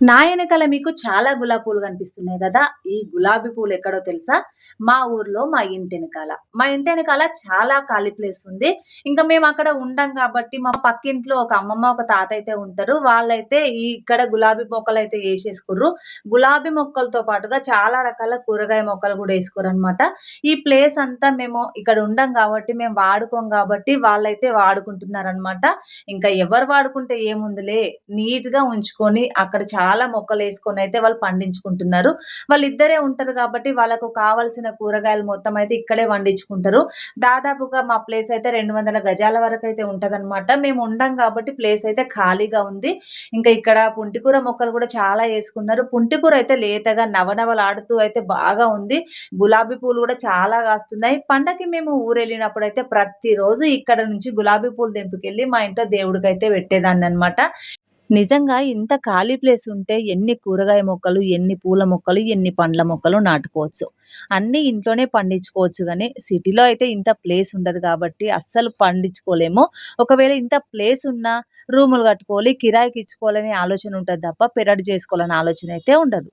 నా వెనకాల మీకు చాలా గులాబీ పూలు కనిపిస్తున్నాయి కదా! ఈ గులాబీ పూలు ఎక్కడో తెలుసా? మా ఊర్లో మా ఇంటి వెనకాల మా ఇంటి వెనకాల చాలా ఖాళీ ప్లేస్ ఉంది. ఇంకా మేము అక్కడ ఉండం కాబట్టి మా పక్కింట్లో ఒక అమ్మమ్మ, ఒక తాత అయితే ఉంటారు. వాళ్ళైతే ఈ ఇక్కడ గులాబీ మొక్కలు అయితే వేసేసుకుర్రు గులాబీ మొక్కలతో పాటుగా చాలా రకాల కూరగాయ మొక్కలు కూడా వేసుకోరు అనమాట ఈ ప్లేస్ అంతా మేము ఇక్కడ ఉండం కాబట్టి మేము వాడుకోం కాబట్టి వాళ్ళైతే వాడుకుంటున్నారనమాట. ఇంకా ఎవరు వాడుకుంటే ఏముందిలే, నీట్‌గా ఉంచుకొని అక్కడ చాలా చాలా మొక్కలు వేసుకొని అయితే వాళ్ళు పండించుకుంటున్నారు. వాళ్ళిద్దరే ఉంటారు కాబట్టి వాళ్ళకు కావాల్సిన కూరగాయలు మొత్తం అయితే ఇక్కడే పండించుకుంటారు. దాదాపుగా మా ప్లేస్ అయితే 200 గజాల వరకు అయితే ఉంటదనమాట. మేము ఉండం కాబట్టి ప్లేస్ అయితే ఖాళీగా ఉంది. ఇంకా ఇక్కడ పుంటికూర మొక్కలు కూడా చాలా వేసుకున్నారు పుంటికూర అయితే లేతగా నవనవలాడుతూ అయితే బాగా ఉంది. గులాబీ పూలు కూడా చాలా కాస్తున్నాయి. పండగకి మేము ఊరెళ్ళినప్పుడైతే ప్రతిరోజు ఇక్కడ నుంచి గులాబీ పూలు తెంపుకెళ్ళి మా ఇంట్లో దేవుడికి అయితే పెట్టేదాన్ని అనమాట నిజంగా ఇంత ఖాళీ ప్లేస్ ఉంటే ఎన్ని కూరగాయ మొక్కలు, ఎన్ని పూల మొక్కలు, ఎన్ని పండ్ల మొక్కలు నాటుకోవచ్చు. అన్నీ ఇంట్లోనే పండించుకోవచ్చు కానీ సిటీలో అయితే ఇంత ప్లేస్ ఉండదు కాబట్టి అస్సలు పండించుకోలేము. ఒకవేళ ఇంత ప్లేస్ ఉన్నా రూములు కట్టుకోవాలి, కిరాయికి ఇచ్చుకోవాలనే ఆలోచన ఉంటుంది తప్ప పెరడు చేసుకోవాలనే ఆలోచన అయితే ఉండదు.